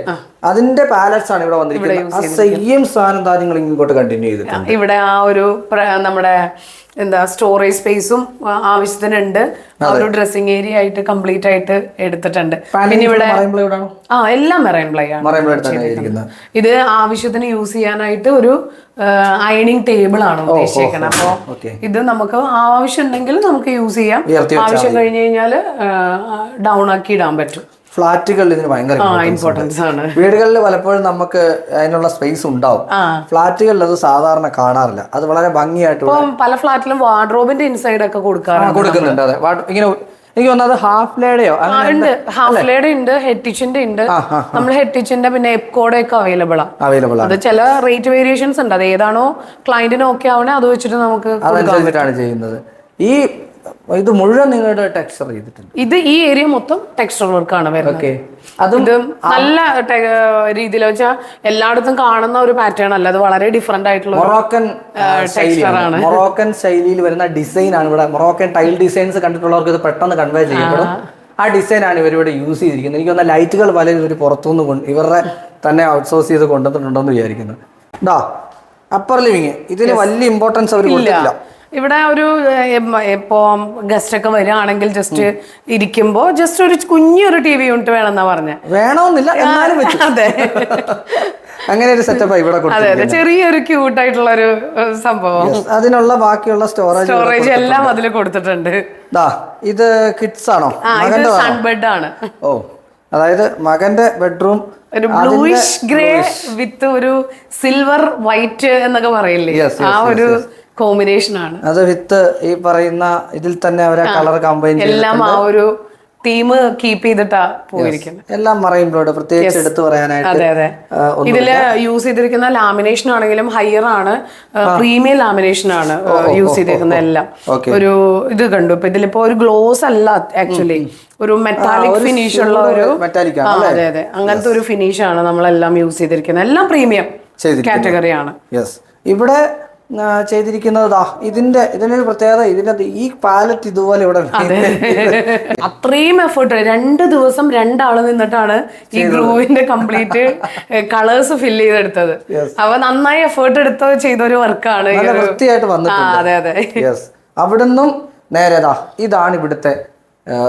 അതിന്റെ പാലറ്റ്സ് ആണ് ഇവിടെ വന്നിരിക്കുന്നത്. ആ സെയിം സാധനം താ നിങ്ങൾ ഇങ്ങോട്ട് കണ്ടിന്യൂ ചെയ്തിട്ടുണ്ട് ഇവിടെ ആ ഒരു നമ്മുടെ എന്താ സ്റ്റോറേജ് സ്പേസും ആവശ്യത്തിനുണ്ട്. ഉണ്ട് ഒരു ഡ്രസ്സിംഗ് ഏരിയ ആയിട്ട് കംപ്ലീറ്റ് ആയിട്ട് എടുത്തിട്ടുണ്ട്. പിന്നെ ഇവിടെ ആ എല്ലാം മെറൈൻ പ്ലൈ ആണ്. ഇത് ആവശ്യത്തിന് യൂസ് ചെയ്യാനായിട്ട് ഒരു അയണിങ് ടേബിൾ ആണ് ഉദ്ദേശിക്കുന്നത് അപ്പോ ഇത് നമുക്ക് ആവശ്യം ഉണ്ടെങ്കിൽ നമുക്ക് യൂസ് ചെയ്യാം. ആവശ്യം കഴിഞ്ഞു കഴിഞ്ഞാൽ ഡൗൺ ആക്കി ഇടാൻ പറ്റും. ഫ്ലാറ്റുകളിൽ ഇതിന് ഭയങ്കര ഇമ്പോർട്ടൻസ് ആണ്. വീടുകളിൽ പലപ്പോഴും നമുക്ക് അതിനുള്ള സ്പേസ് ഉണ്ടാവും. ഫ്ളാറ്റുകളിൽ ഫ്ലാറ്റുകളിൽ അത് സാധാരണ കാണാറില്ല. അത് വളരെ ഭംഗിയായിട്ട് പല ഫ്ലാറ്റിലും വാർഡ്രോബിന്റെ ഇൻസൈഡ് ഒക്കെ കൊടുക്കാറുണ്ട് കൊടുക്കുന്നുണ്ട്. അതെ. ഇങ്ങനെ എനിക്ക് തോന്നുന്നത് ഹാഫ് ലേഡയോ ഉണ്ട്. ഹാഫ് ലേഡ ഉണ്ട് ഹെറ്റിച്ചിന്റെ ഉണ്ട്. നമ്മൾ ഹെറ്റിച്ചിന്റെ പിന്നെ എപ്കോടെ ഒക്കെ അവൈലബിൾ ആണ് അവൈലബിൾ ആണ്. അത് ചില റേറ്റ് വേരിയേഷൻസ് ഉണ്ട്. അത് ഏതാണോ ക്ലയന്റിന് ഓക്കെ ആവണേ അത് വെച്ചിട്ട് നമുക്ക് ചെയ്യുന്നത്. ഈ ഇത് മുഴുവൻ നിങ്ങളുടെ ടെക്സ്ചർ ചെയ്തിട്ടുണ്ട്. ഇത് ഈ ഏരിയ മൊത്തം ടെക്സ്ചർ വർക്കാണ് വരുന്നത്. അതും നല്ല രീതിയിൽ വെച്ചാൽ എല്ലായിടത്തും കാണുന്ന ഒരു പാറ്റേൺ അല്ല. അത് വളരെ ഡിഫറെന്റ് ആയിട്ടുള്ള മൊറോക്കൻ ടെക്സ്ചറാണ് മൊറോക്കൻ ശൈലിയിൽ വരുന്ന ഡിസൈൻ ആണ് ഇവിടെ. മൊറോക്കൻ ടൈൽ ഡിസൈൻസ് കണ്ടിട്ടുള്ളവർക്ക് ഇത് പെട്ടെന്ന് കൺവേ ചെയ്യപ്പെടും. ആ. ഡിസൈൻ ആണ് ഇവർ ഇവിടെ യൂസ് ചെയ്തിരിക്കുന്നത്. എനിക്ക് തോന്നുന്ന ലൈറ്റുകൾ പലരും ഇവർ പുറത്തുനിന്ന് കൊണ്ട് ഇവരുടെ തന്നെ ഔട്ട്സോഴ്സ് ചെയ്ത് കൊണ്ടുവന്നിട്ടുണ്ടെന്ന് വിചാരിക്കുന്നു. ഇതാ അപ്പർ ലിവിങ് ഇതിന് വലിയ ഇമ്പോർട്ടൻസ് അവർ കൊടുത്തില്ല ഇവിടെ ഒരു ഇപ്പോ ഗസ്റ്റ് ഒക്കെ വരികയാണെങ്കിൽ ജസ്റ്റ് ഇരിക്കുമ്പോൾ ജസ്റ്റ് ഒരു കുഞ്ഞൊരു ടി വി യൂണിറ്റ് വേണമെന്നാ പറഞ്ഞ. വേണമെന്നില്ല എന്നാലും അതെ. അങ്ങനെ ഒരു സെറ്റപ്പ് ഇവിടെ അതെ അതെ. ചെറിയൊരു ക്യൂട്ട് ആയിട്ടുള്ള ഒരു സംഭവം. അതിനുള്ള ബാക്കിയുള്ള സ്റ്റോറേജ് സ്റ്റോറേജ് എല്ലാം അതിൽ കൊടുത്തിട്ടുണ്ട്. ഇത് കിഡ്സ് ആണോ? സൺബെഡ് ആണ്. ഓ അതായത് മകന്റെ ബെഡ്റൂം ഒരു ബ്ലൂയിഷ് ഗ്രേ വിത്ത് ഒരു സിൽവർ വൈറ്റ് എന്നൊക്കെ പറയില്ലേ? ആ ഒരു കോമ്പിനേഷൻ ആണ്. അത് വിത്ത് ഈ പറയുന്ന ഇതിൽ തന്നെ അവരെ കളർ കമ്പൈൻ എല്ലാം ആ ഒരു തീം കീപ്പ് ചെയ്തിട്ടാ പോയിരിക്കുന്നത്. എല്ലാം പറയുമ്പോൾ പ്രത്യേകിച്ച് എടുത്തു പറയാനായിട്ട് അതെ അതെ. ഇതിൽ യൂസ് ചെയ്തിരിക്കുന്ന ലാമിനേഷൻ ആണെങ്കിലും ഹയർ ആണ്. പ്രീമിയം ലാമിനേഷൻ ആണ് യൂസ് ചെയ്തിരിക്കുന്ന എല്ലാം. ഒരു ഇത് കണ്ടു. ഇപ്പൊ ഇതിലിപ്പോ ഒരു ഗ്ലോസ് അല്ല ആക്ച്വലി ഒരു മെറ്റാലിക് ഫിനിഷ് ഉള്ള ഒരു മെറ്റാലിക് അതെ അതെ. അങ്ങനത്തെ ഒരു ഫിനിഷ് ആണ് നമ്മളെല്ലാം യൂസ് ചെയ്തിരിക്കുന്നത്. എല്ലാം പ്രീമിയം കാറ്റഗറിയാണ് കാറ്റഗറി ആണ്. യെസ് ഇവിടെ ചെയ്തിരിക്കുന്നത്. ഇതിന്റെ ഇതിനൊരു പ്രത്യേകത ഇതിന്റെ ഈ പാലറ്റ് ഇതുപോലെ ഇവിടെ അത്രയും എഫേർട്ട് രണ്ട് ദിവസം രണ്ടാൾ നിന്നിട്ടാണ് ഈ ഗ്രൂവിന്റെ കംപ്ലീറ്റ് കളേഴ്സ് ഫില്ല് ചെയ്തെടുത്തത്. അപ്പൊ നന്നായി എഫേർട്ട് എടുത്ത് ചെയ്ത ഒരു വർക്കാണ് വൃത്തിയായിട്ട് വന്നിട്ടുണ്ട്. അതെ അതെ. യെസ് അവിടുന്നും നേരെ ദാ ഇതാണ് ഇവിടുത്തെ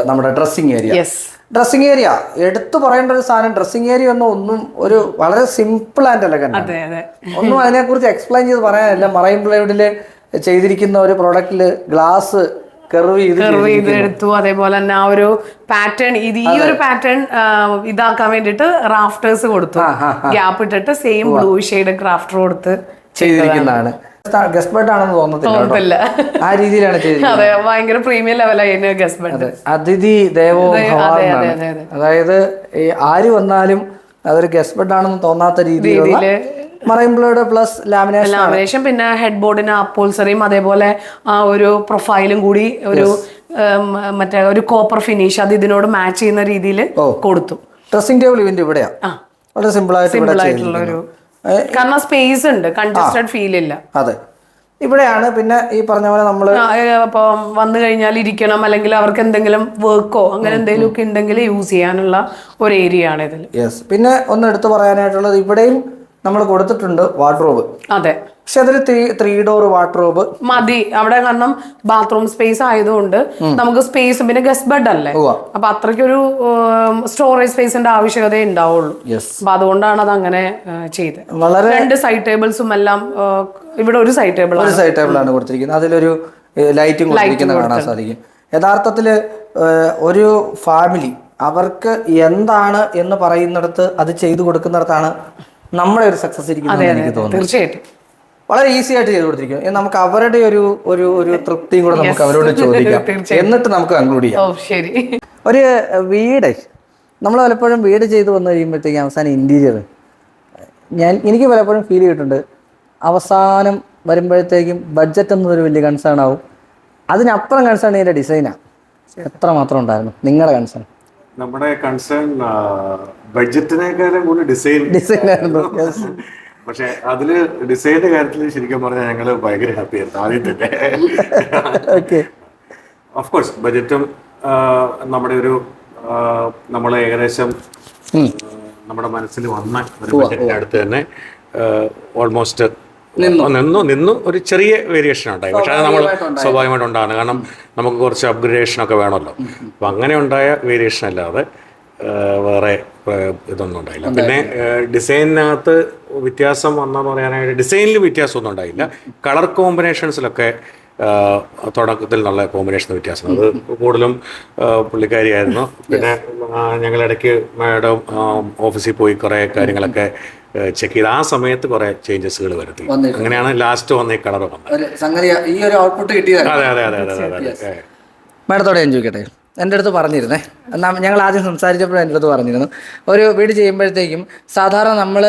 നമ്മുടെ dressing area yes dressing area എടുത്തു പറയേണ്ട ഒരു സാധനം ഡ്രസ്സിങ് ഏരിയ ഒന്നും ഒന്നും ഒരു വളരെ സിമ്പിൾ ആൻഡ് അതെ ഒന്നും അതിനെക്കുറിച്ച് എക്സ്പ്ലെയിൻ ചെയ്ത് പറയാനില്ല. മറൈൻ പ്ലൈവുഡിൽ ചെയ്തിരിക്കുന്ന ഒരു പ്രോഡക്റ്റിൽ ഗ്ലാസ് കെർവ് ചെയ്ത് കർവ് ചെയ്ത് എടുത്തു. അതേപോലെ തന്നെ ആ ഒരു പാറ്റേൺ ഇത് ഈ ഒരു പാറ്റേൺ ഇതാക്കാൻ വേണ്ടിയിട്ട് റാഫ്റ്റേഴ്സ് കൊടുത്തു. ഗ്യാപ്പ് ഇട്ടിട്ട് സെയിം ബ്ലൂ ഷെയ്ഡ് ക്രാഫ്റ്റർ കൊടുത്ത് ചെയ്തിരിക്കുന്നതാണ്. ബെഡ് ആണെന്ന് തോന്നത്തില്ല ആ രീതിയിലാണ് അതെ ഭയങ്കര പ്രീമിയം ലെവലായിരുന്നു ഗസ്ബൻഡ് അതിഥി ദേവോ. അതായത് ഈ ആര് വന്നാലും അതൊരു ബെഡ് ആണെന്ന് തോന്നാത്ത രീതിയിൽ രീതിയിൽ പ്ലസ് ലാമിനേഷൻ ലാമിനേഷൻ പിന്നെ ഹെഡ് ബോർഡിന് അപ്പോൾസറിയും അതേപോലെ ആ ഒരു പ്രൊഫൈലും കൂടി ഒരു മറ്റേ ഒരു കോപ്പർ ഫിനിഷ് അത് ഇതിനോട് മാച്ച് ചെയ്യുന്ന രീതിയിൽ കൊടുത്തു. ഡ്രസ്സിംഗ് ടേബിൾ ഇവന്റ് ഇവിടെയാണ് വളരെ സിമ്പിൾ ആയിട്ട് സിമ്പിൾ ആയിട്ടുള്ള ഒരു കാരണം സ്പേസ് ഉണ്ട്. കൺജസ്റ്റഡ് ഫീൽ ഇല്ല. അതെ. ഇവിടെയാണ് പിന്നെ ഈ പറഞ്ഞ പോലെ നമ്മൾ അപ്പോൾ വന്നു കഴിഞ്ഞാൽ ഇരിക്കണം. അല്ലെങ്കിൽ അവർക്ക് എന്തെങ്കിലും വർക്കോ അങ്ങനെ എന്തെങ്കിലും ഒക്കെ ഉണ്ടെങ്കിൽ യൂസ് ചെയ്യാനുള്ള ഒരു ഏരിയ ആണ് ഇതിൽ യെസ് പിന്നെ ഒന്ന് എടുത്തു പറയാനായിട്ടുള്ളത് ഇവിടെയും നമ്മൾ കൊടുത്തിട്ടുണ്ട് വാർഡ്രോബ് അതെ. പക്ഷെ അതൊരു ത്രീ ത്രീ ഡോർ വാർഡ്രോബ് മതി. അവിടെ കാരണം ബാത്റൂം സ്പേസ് ആയതുകൊണ്ട് നമുക്ക് സ്പേസ് പിന്നെ ഗസ്റ്റ് ബെഡ് അല്ലേ. അപ്പൊ അത്രയ്ക്കൊരു സ്റ്റോറേജ് സ്പേസിന്റെ ആവശ്യകത ഉണ്ടാവുള്ളൂ. അപ്പൊ അതുകൊണ്ടാണ് അത് അങ്ങനെ ചെയ്ത്. വളരെ രണ്ട് സൈഡ് ടേബിൾസും എല്ലാം ഇവിടെ ഒരു സൈഡ് ടേബിൾ ഒരു സൈഡ് ടേബിൾ ആണ് കൊടുത്തിരിക്കുന്നത്. അതിലൊരു ലൈറ്റും കൊടുത്തിരിക്കുന്നത് കാണാൻ സാധിക്കും. യഥാർത്ഥത്തിൽ ഒരു ഫാമിലി അവർക്ക് എന്താണ് എന്ന് പറയുന്നിടത്ത് അത് ചെയ്തു കൊടുക്കുന്നിടത്താണ് നമ്മുടെ ഒരു സക്സസ് ഇരിക്കുന്നത് എനിക്ക് തോന്നുന്നു. തീർച്ചയായിട്ടും. വളരെ ഈസി ആയിട്ട് ചെയ്തു കൊടുത്തിരിക്കും നമുക്ക് അവരുടെ ഒരു ഒരു ഒരു തൃപ്തിയും കൂടെ നമുക്ക് അവരോട് ചോദിക്കാം. എന്നിട്ട് നമുക്ക് കൺക്ലൂഡ് ചെയ്യാം. ശരി. ഒരു വീട്. നമ്മൾ പലപ്പോഴും വീട് ചെയ്തു വന്നു കഴിയുമ്പോഴത്തേക്കും അവസാനം ഇന്റീരിയർ ഞാൻ എനിക്ക് പലപ്പോഴും ഫീൽ ചെയ്തിട്ടുണ്ട്. അവസാനം വരുമ്പോഴത്തേക്കും ബഡ്ജറ്റ് എന്നതൊരു വലിയ കൺസേൺ ആവും. അതിനപ്പുറം കൺസേൺ ഇതിന്റെ ഡിസൈനാണ് എത്ര മാത്രം ഉണ്ടായിരുന്നു? നിങ്ങളുടെ കൺസേൺ നമ്മുടെ കൺസേൺ ബഡ്ജറ്റിനേക്കാളും കൂടി ഡിസൈൻ ഡിസൈൻ ആയിരുന്നു. പക്ഷെ അതിൽ ഡിസൈനിന്റെ കാര്യത്തിൽ ശരിക്കും പറഞ്ഞാൽ ഞങ്ങൾ ഭയങ്കര ഹാപ്പി ആയിരുന്നു ആദ്യം തന്നെ. ഓക്കെ ഓഫ് കോഴ്സ് ബഡ്ജറ്റും നമ്മുടെ ഒരു നമ്മൾ ഏകദേശം നമ്മുടെ മനസ്സിൽ വന്ന ഒരു ബഡ്ജറ്റിന്റെ അടുത്ത് തന്നെ ഓൾമോസ്റ്റ് നിന്നു. നിന്നു ഒരു ചെറിയ വേരിയേഷൻ ഉണ്ടായി പക്ഷേ അത് നമ്മൾ സ്വാഭാവികമായിട്ട് ഉണ്ടാകുന്നത്. കാരണം നമുക്ക് കുറച്ച് അപ്ഗ്രേഡേഷൻ ഒക്കെ വേണമല്ലോ. അപ്പം അങ്ങനെ ഉണ്ടായ വേരിയേഷൻ അല്ലാതെ വേറെ ഇതൊന്നും ഉണ്ടായില്ല. പിന്നെ ഡിസൈനിനകത്ത് വ്യത്യാസം വന്നെന്ന് പറയാനായിട്ട് ഡിസൈനിൽ വ്യത്യാസമൊന്നും ഉണ്ടായില്ല. കളർ കോമ്പിനേഷൻസിലൊക്കെ തുടക്കത്തിൽ നല്ല കോമ്പിനേഷൻ വ്യത്യാസം. അത് കൂടുതലും പുള്ളിക്കാരിയായിരുന്നു. പിന്നെ ഞങ്ങൾ ഇടയ്ക്ക് മാഡം ഓഫീസിൽ പോയി കുറേ കാര്യങ്ങളൊക്കെ ചെക്ക് ചെയ്ത്. ആ സമയത്ത് കുറെ ചേഞ്ചസുകൾ വരുത്തി. അങ്ങനെയാണ് ലാസ്റ്റ് വന്ന ഈ കളർ വന്നത്. അതെ അതെ അതെ അതെ അതെ മാഡത്തോടെ ഞാൻ ചോദിക്കട്ടെ? എന്റെ അടുത്ത് പറഞ്ഞിരുന്നേ. ഞങ്ങൾ ആദ്യം സംസാരിച്ചപ്പോൾ എന്റെ അടുത്ത് പറഞ്ഞിരുന്നു. ഒരു വീട് ചെയ്യുമ്പോഴത്തേക്കും സാധാരണ നമ്മൾ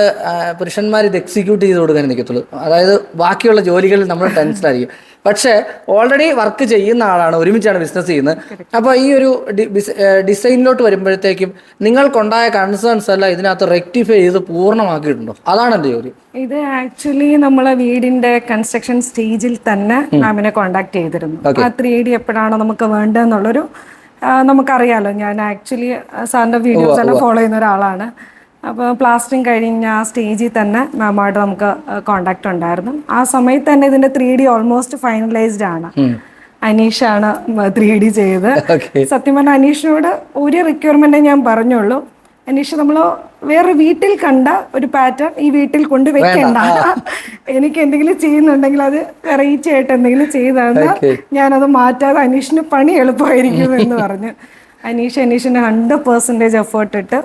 പുരുഷന്മാർ ഇത് എക്സിക്യൂട്ട് ചെയ്ത് കൊടുക്കാൻ നിൽക്കത്തുള്ളൂ അതായത് ബാക്കിയുള്ള ജോലികളിൽ നമ്മൾ ടെൻഷനായിരിക്കും പക്ഷേ ഓൾറെഡി വർക്ക് ചെയ്യുന്ന ആളാണ് ഒരുമിച്ചാണ് ബിസിനസ് ചെയ്യുന്നത്. അപ്പോൾ ഈ ഒരു ഡിസൈനിലോട്ട് വരുമ്പോഴത്തേക്കും നിങ്ങൾക്കുണ്ടായ കൺസേൺസ് എല്ലാം ഇതിനകത്ത് റെക്ടിഫൈ ചെയ്ത് പൂർണമാക്കിയിട്ടുണ്ടോ? അതാണ് എന്റെ ജോലി ഇത് ആക്ച്വലി നമ്മളെ വീടിന്റെ കൺസ്ട്രക്ഷൻ സ്റ്റേജിൽ തന്നെ മാമിനെ കോണ്ടാക്ട് ചെയ്തിരുന്നു. ആ ത്രീ ഡി എപ്പോഴാണോ നമുക്ക് വേണ്ടതെന്നുള്ളൊരു നമുക്കറിയാലോ. ഞാൻ ആക്ച്വലി സാറിന്റെ വീഡിയോസ് എല്ലാം ഫോളോ ചെയ്യുന്ന ഒരാളാണ്. അപ്പോൾ പ്ലാസ്റ്ററിങ് കഴിഞ്ഞ ആ സ്റ്റേജിൽ തന്നെ മാമായിട്ട് നമുക്ക് കോണ്ടാക്ട് ഉണ്ടായിരുന്നു. ആ സമയത്ത് തന്നെ ഇതിന്റെ ത്രീ ഡി ഓൾമോസ്റ്റ് ഫൈനലൈസ്ഡ് ആണ്. അനീഷാണ് ത്രീ ഡി ചെയ്ത്. സത്യം പറഞ്ഞാൽ അനീഷിനോട് ഒരു റിക്വയർമെന്റ് ഞാൻ പറഞ്ഞുള്ളൂ. അനീഷ് നമ്മൾ വേറെ വീട്ടിൽ കണ്ട ഒരു പാറ്റേൺ ഈ വീട്ടിൽ കൊണ്ട് വെക്കണ്ട. എനിക്ക് എന്തെങ്കിലും ചെയ്യുന്നുണ്ടെങ്കിൽ അത് വെറൈറ്റി ആയിട്ട് എന്തെങ്കിലും ചെയ്താണ് ഞാനത് മാറ്റാതെ അനീഷിന് പണി എളുപ്പമായിരിക്കും എന്ന് പറഞ്ഞു. അനീഷ് അനീഷിന് ഹൺഡ്രഡ് പെർസെന്റേജ് എഫേർട്ട് ഇട്ട്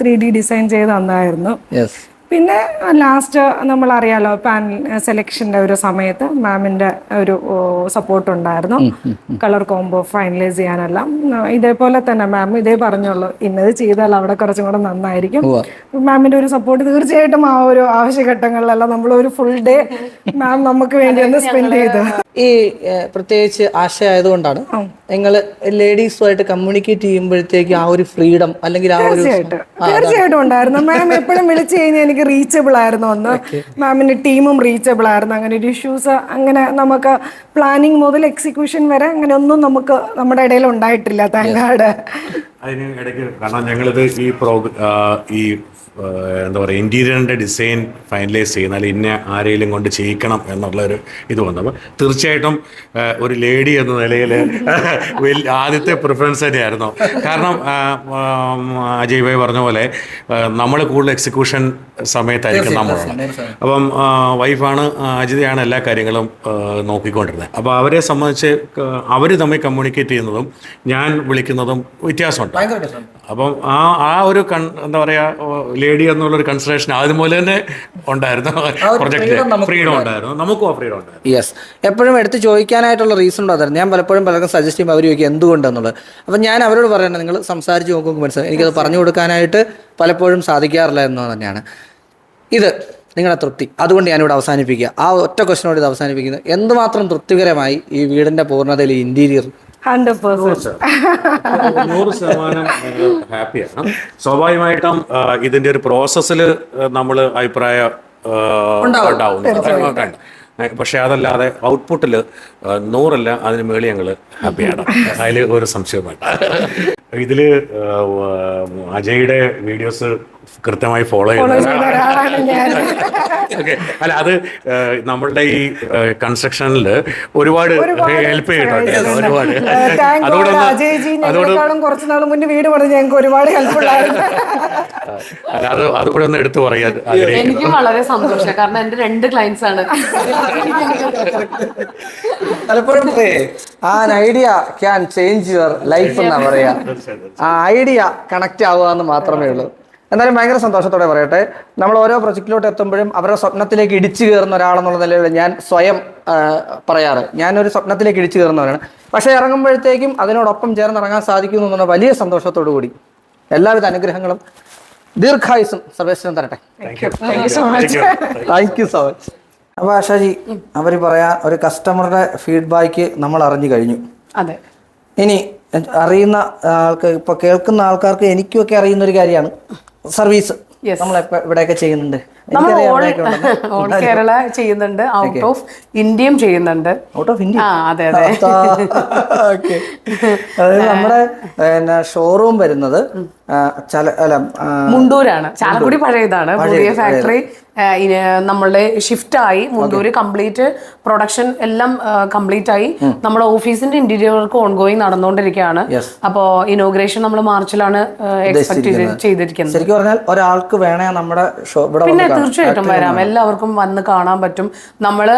ത്രീ ഡി ഡിസൈൻ ചെയ്ത് തന്നായിരുന്നു. പിന്നെ ലാസ്റ്റ് നമ്മൾ അറിയാലോ പാനൽ സെലക്ഷന്റെ ഒരു സമയത്ത് മാമിന്റെ ഒരു സപ്പോർട്ട് ഉണ്ടായിരുന്നു. കളർ കോംബോ ഫൈനലൈസ് ചെയ്യാനെല്ലാം. ഇതേപോലെ തന്നെ മാം ഇതേ പറഞ്ഞുള്ളൂ ഇന്നത് ചെയ്താൽ അവിടെ കുറച്ചും കൂടെ നന്നായിരിക്കും. മാമിന്റെ ഒരു സപ്പോർട്ട് തീർച്ചയായിട്ടും ആ ഒരു ആവശ്യഘട്ടങ്ങളിലെല്ലാം നമ്മൾ ഒരു ഫുൾ ഡേ മാം നമുക്ക് വേണ്ടി ഒന്ന് സ്പെൻഡ് ചെയ്തു. ഈ പ്രത്യേകിച്ച് ആശയമായതുകൊണ്ടാണ് നിങ്ങൾ ലേഡീസുമായിട്ട് കമ്മ്യൂണിക്കേറ്റ് ചെയ്യുമ്പോഴത്തേക്ക് ആ ഒരു ഫ്രീഡം അല്ലെങ്കിൽ ആ ഒരു തീർച്ചയായിട്ടും. തീർച്ചയായിട്ടും ഉണ്ടായിരുന്നു. മാം എപ്പോഴും വിളിച്ചു കഴിഞ്ഞാൽ എനിക്ക് റീച്ചബിൾ ആയിരുന്നു അന്ന്. മാമിന്റെ ടീമും റീച്ചബിൾ ആയിരുന്നു. അങ്ങനെ ഒരു ഇഷ്യൂസ് അങ്ങനെ നമുക്ക് പ്ലാനിങ് മുതൽ എക്സിക്യൂഷൻ വരെ അങ്ങനെ ഒന്നും നമുക്ക് നമ്മുടെ ഇടയിൽ ഉണ്ടായിട്ടില്ല താങ്കാട് അതിന് ഇടയ്ക്ക് കാരണം ഞങ്ങളിത് ഈ പ്രോഗ്ര ഈ എന്താ പറയുക ഇന്റീരിയറിന്റെ ഡിസൈൻ ഫൈനലൈസ് ചെയ്യുന്നാൽ ഇന്ന ആരെങ്കിലും കൊണ്ട് ചെയ്യിക്കണം എന്നുള്ളൊരു ഇത് വന്നു. അപ്പോൾ തീർച്ചയായിട്ടും ഒരു ലേഡി എന്ന നിലയിൽ ആദ്യത്തെ പ്രിഫറൻസ് തന്നെയായിരുന്നു. കാരണം അജയ് ഭായ് പറഞ്ഞ പോലെ നമ്മൾ കൂടുതൽ എക്സിക്യൂഷൻ സമയത്തായിരിക്കും നമ്മളുള്ളത് അപ്പം വൈഫാണ് അജിതയാണ് എല്ലാ കാര്യങ്ങളും നോക്കിക്കൊണ്ടിരുന്നത്. അപ്പോൾ അവരെ സംബന്ധിച്ച് അവർ തമ്മിൽ കമ്മ്യൂണിക്കേറ്റ് ചെയ്യുന്നതും ഞാൻ വിളിക്കുന്നതും വ്യത്യാസമുണ്ട്. അപ്പം ആ ആ ഒരു കൺ എന്താ പറയുക ലേഡി എന്നുള്ളൊരു കൺസിഡറേഷൻ ആദ്യം മുതൽ തന്നെ ഉണ്ടായിരുന്നു. പ്രൊജക്റ്റിൽ ഫ്രീഡം ഉണ്ടായിരുന്നു. നമുക്കും ആ ഫ്രീഡം ഉണ്ടായിരുന്നു. യെസ് എപ്പോഴും എടുത്ത് ചോദിക്കാനായിട്ടുള്ള റീസൺ ഉണ്ടായിരുന്നു ഞാൻ പലപ്പോഴും പലർക്കും സജസ്റ്റ് ചെയ്യുമ്പോൾ അവർ ചോദിക്കും എന്തുകൊണ്ടെന്നുള്ളത്? അപ്പം ഞാൻ അവരോട് പറയണം നിങ്ങൾ സംസാരിച്ച് നോക്കുമ്പോൾ മനസ്സിലായി. എനിക്കത് പറഞ്ഞു കൊടുക്കാനായിട്ട് പലപ്പോഴും സാധിക്കാറില്ല എന്ന് തന്നെയാണ്. ഇത് നിങ്ങളുടെ തൃപ്തി. അതുകൊണ്ട് ഞാനിവിടെ അവസാനിപ്പിക്കുക. ആ ഒറ്റ ക്വസ്റ്റിനോട് ഇത് അവസാനിപ്പിക്കുന്നത് എന്തുമാത്രം തൃപ്തികരമായി ഈ വീടിന്റെ പൂർണതയിൽ ഇന്റീരിയർ ഹൺഡ്രഡ് പെർസെന്റ് നൂറ് ശതമാനം. ഹാപ്പിയാണ്. സ്വാഭാവികമായിട്ടും ഇതിന്റെ ഒരു പ്രോസസ്സിൽ നമ്മൾ അഭിപ്രായ ഉണ്ടാവും. പക്ഷെ അതല്ലാതെ ഔട്ട്പുട്ടിൽ നൂറല്ല അതിന് മേളി ഞങ്ങൾ ഹാപ്പിയാണ്. അതിൽ ഒരു സംശയം വേണ്ട ഇതിൽ അജയുടെ വീഡിയോസ് കൃത്യമായി ഫോളോ ഞാൻ. ഓക്കെ അല്ല അത് നമ്മളുടെ ഈ കൺസ്ട്രക്ഷനിൽ ഒരുപാട് ഹെൽപ്പ് ചെയ്തിട്ടുണ്ട് ഒരുപാട്. താങ്ക് അതുകൊണ്ട് അജയ്ജി അതുകൊണ്ട് കുറച്ച് നാൾ മുന്നേ വീട് പണിത് ഞങ്ങൾക്ക് ഒരുപാട് ഹെൽപ്ഫുൾ ആയിരുന്നു അത് അതുകൂടെ ഒന്ന് എടുത്തു പറയാൻ ആഗ്രഹിക്കുന്നു. എനിക്ക് വളരെ സന്തോഷം. കാരണം എന്റെ രണ്ട് ക്ലയൻസ് ആണ്. പലപ്പോഴും ആ idea can change your life എന്നാ പറയാ. ആ ഐഡിയ കണക്ട് ആവുക എന്ന് മാത്രമേ ഉള്ളൂ. എന്നാലും ഭയങ്കര സന്തോഷത്തോടെ പറയട്ടെ. നമ്മൾ ഓരോ പ്രൊജക്റ്റിലോട്ട് എത്തുമ്പോഴും അവരുടെ സ്വപ്നത്തിലേക്ക് ഇടിച്ചു കയറുന്ന ഒരാളെന്നുള്ള നിലയിൽ ഞാൻ സ്വയം പറയാറ്. ഞാനൊരു സ്വപ്നത്തിലേക്ക് ഇടിച്ചു കയറുന്നവരാണ് പക്ഷേ ഇറങ്ങുമ്പോഴത്തേക്കും അതിനോടൊപ്പം ചേർന്ന് ഇറങ്ങാൻ സാധിക്കുന്നു എന്നുള്ള വലിയ സന്തോഷത്തോടു കൂടി. എല്ലാവിധ അനുഗ്രഹങ്ങളും ദീർഘായുസും സർവേശ്വരൻ തരട്ടെ. താങ്ക് യു സോ മച്ച് അപ്പോൾ ആശാജി അവർ പറയാ ഒരു കസ്റ്റമറുടെ ഫീഡ്ബാക്ക് നമ്മൾ അറിഞ്ഞു കഴിഞ്ഞു. അതെ. ഇനി അറിയുന്ന ആൾക്ക് ഇപ്പൊ കേൾക്കുന്ന ആൾക്കാർക്ക് എനിക്കൊക്കെ അറിയുന്ന ഒരു കാര്യമാണ്. സർവീസ് നമ്മളെ നമ്മൾ ഇവിടെയൊക്കെ ചെയ്യുന്നുണ്ട്. നമ്മൾ ഓൾ കേരള ചെയ്യുന്നുണ്ട് ഔട്ട് ഓഫ് ഇന്ത്യയും ചെയ്യുന്നുണ്ട്. ഔട്ട് ഓഫ് ഇന്ത്യ അതെ അതെ. അതായത് നമ്മുടെ ഷോറൂം വരുന്നത് അല്ല മുണ്ടൂരാണ്. ചാലക്കുടി പഴയതാണ്. പുതിയ ഫാക്ടറി നമ്മളുടെ ഷിഫ്റ്റ് ആയി. മുണ്ടൂര് കംപ്ലീറ്റ് പ്രൊഡക്ഷൻ എല്ലാം കംപ്ലീറ്റ് ആയി. നമ്മുടെ ഓഫീസിന്റെ ഇന്റീരിയർ വർക്ക് ഓൺഗോയിങ് നടന്നുകൊണ്ടിരിക്കുകയാണ്. അപ്പോ ഇനോഗ്രേഷൻ നമ്മൾ മാർച്ചിലാണ് എക്സ്പെക്ട് ചെയ്തിരിക്കുന്നത്. ശരിക്കും പറഞ്ഞാൽ ഒരാൾക്ക് വേണേ നമ്മുടെ ഇവിടെ തീർച്ചയായിട്ടും വരാം. എല്ലാവർക്കും വന്ന് കാണാൻ പറ്റും. നമ്മൾ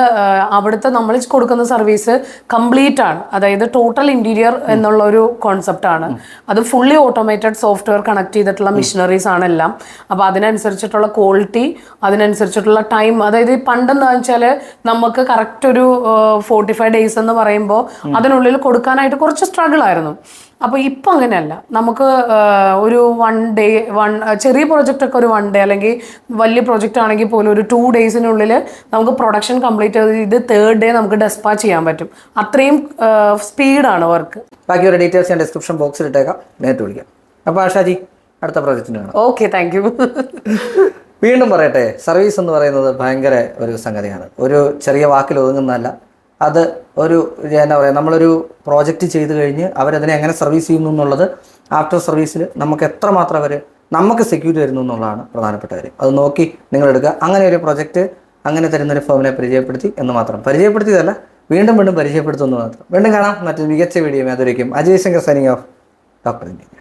അവിടുത്തെ നമ്മൾ കൊടുക്കുന്ന സർവീസ് കംപ്ലീറ്റ് ആണ്. അതായത് ടോട്ടൽ ഇന്റീരിയർ എന്നുള്ള ഒരു കോൺസെപ്റ്റ് ആണ്. അത് ഫുള്ളി ഓട്ടോമേറ്റഡ് സോഫ്റ്റ്വെയർ കണക്ട് ചെയ്തിട്ടുള്ള മിഷനറീസ് ആണ് എല്ലാം അപ്പോൾ അതിനനുസരിച്ചിട്ടുള്ള ക്വാളിറ്റി അതിനനുസരിച്ചിട്ടുള്ള ടൈം അതായത് ഈ പണ്ടെന്താ വെച്ചാൽ നമുക്ക് കറക്റ്റ് ഒരു ഫോർട്ടി ഫൈവ് ഡേയ്സ് എന്ന് പറയുമ്പോൾ അതിനുള്ളിൽ കൊടുക്കാനായിട്ട് കുറച്ച് സ്ട്രഗിൾ ആയിരുന്നു. അപ്പോൾ ഇപ്പം അങ്ങനെയല്ല. നമുക്ക് ഒരു വൺ ഡേ വൺ ചെറിയ പ്രൊജക്റ്റൊക്കെ ഒരു വൺ ഡേ അല്ലെങ്കിൽ വലിയ പ്രൊജക്റ്റ് ആണെങ്കിൽ പോലും ഒരു ടു ഡേയ്സിനുള്ളിൽ നമുക്ക് പ്രൊഡക്ഷൻ കംപ്ലീറ്റ് ചെയ്ത് തേർഡ് ഡേ നമുക്ക് ഡെസ്പാച്ച് ചെയ്യാൻ പറ്റും. അത്രയും സ്പീഡാണ് വർക്ക് ബാക്കിയുള്ള ഡീറ്റെയിൽസ് ഞാൻ ഡിസ്ക്രിപ്ഷൻ ബോക്സിൽ ഇട്ടേക്കാം. നേരിട്ട് വിളിക്കാം. അപ്പോൾ ആഷാജി അടുത്ത പ്രോജക്റ്റിന് വേണം ഓക്കെ താങ്ക് യു വീണ്ടും പറയട്ടെ സർവീസ് എന്ന് പറയുന്നത് ഭയങ്കര ഒരു സംഗതിയാണ്. ഒരു ചെറിയ വാക്കിൽ ഒതുങ്ങുന്നതല്ല അത് ഒരു എന്താ പറയുക നമ്മളൊരു പ്രോജക്റ്റ് ചെയ്ത് കഴിഞ്ഞ് അവരതിനെ എങ്ങനെ സർവീസ് ചെയ്യുന്നു എന്നുള്ളത് ആഫ്റ്റർ സർവീസിൽ നമുക്ക് എത്രമാത്രം അവർ നമുക്ക് സെക്യൂരിറ്റി തരുന്നു എന്നുള്ളതാണ് പ്രധാനപ്പെട്ട കാര്യം. അത് നോക്കി നിങ്ങൾ എടുക്കുക. അങ്ങനെ ഒരു പ്രൊജക്റ്റ് അങ്ങനെ തരുന്നൊരു ഫേമിനെ പരിചയപ്പെടുത്തി എന്ന് മാത്രം. പരിചയപ്പെടുത്തിയതല്ല വീണ്ടും വീണ്ടും പരിചയപ്പെടുത്തുന്നു മാത്രം. വീണ്ടും കാണാം. മറ്റൊരു മികച്ച video അതുവരയ്ക്കും Ajay Shankar signing off doctor India